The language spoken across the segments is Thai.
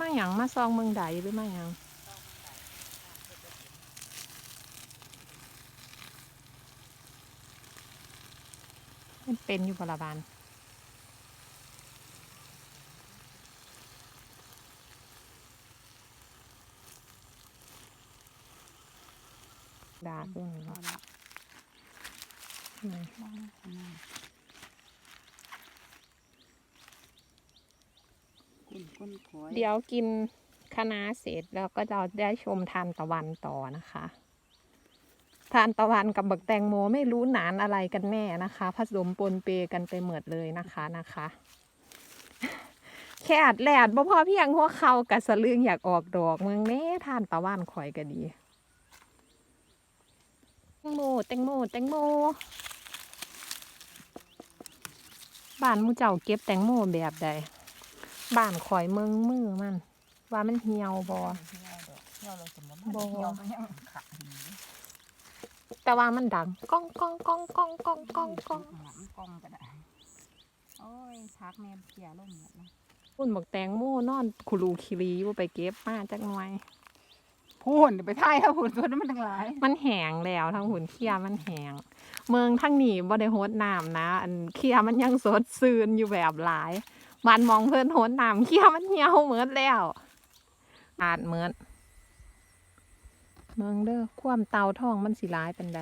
มาหยังมาซองเมืองใดหรือมาหยังมันเป็นอยู่บละบานดาดด้วยนี่ เอาเนาะละอืมบ้างขนาดคุณคุณขอยเดี๋ยวกินคะน้าเสร็จแล้วก็จะได้ชมทานตะวันต่อนะคะ ทานตะวันกับบักแตงโมไม่รู้หนานอะไรกันแน่นะคะ ผสมปนเปกันไปหมดเลยนะคะนะคะ แค่อัดแลดบ่พอเพียงหัวเขากับสะลึงอยากออกดอกเมืองแน่ทานตะวันข่อยก็ดีแตงโมแตงโมแตงโมบ้านมูเจ้าเก็บแตงโมแบบใด บ้านข่อยเมืองมือมัน ว่ามันเหี่ยวบ่เที่ยวดอกเที่ยวเราสมมติบ่เที่ยวมันยังขาดหนีแต่ว่ามันดังก้องก้องก้องก้องก้องก้องก้องหลังกล้องก็ได้โอ้ยพักแม่เพียล่มหมดนะคุณบอกแตงโมนอนคุรูคิรีอยู่ไปเก็บมาจักหน่อยพูนไปท่ายถ้าพูนตัวนั้นมันทั้งหลาย มันแห้งแล้วทั้งหุ่นเคียมันแห้งเมืองทั้งนี้บ่ได้โฮดน้ำนะ อันเคียมันยังสดซื่นอยู่แบบหลาย มันมองเพิ่นโฮดน้ำเคียวมันเหี่ยวเหมือดแล้วอาดเหมือดเมืองเด้อความเตาท่องมันสิร้ายเป็นใด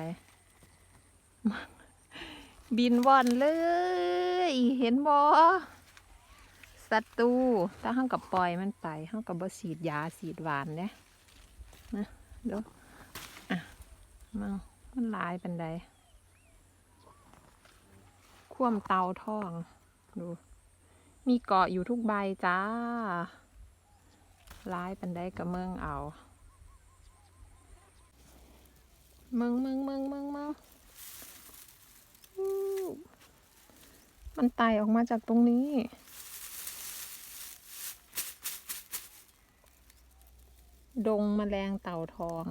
บินว่อนเลย เห็นบ่ศัตรูถ้าห้ากับปล่อยมันไปห้ากับบ่ฉีดยาฉีดหวานเนี่ยนะเดี๋ยวอะมามันลายเป็นใดคว่ำเตาท่อง ดู มีเกาะอยู่ทุกใบจ้าร้ายเป็นใดกับเมืองเอาเมืองเมืองเมืองเมืองเมืองมันไต่ออกมาจากตรงนี้ ดงแมลงเต่าทอง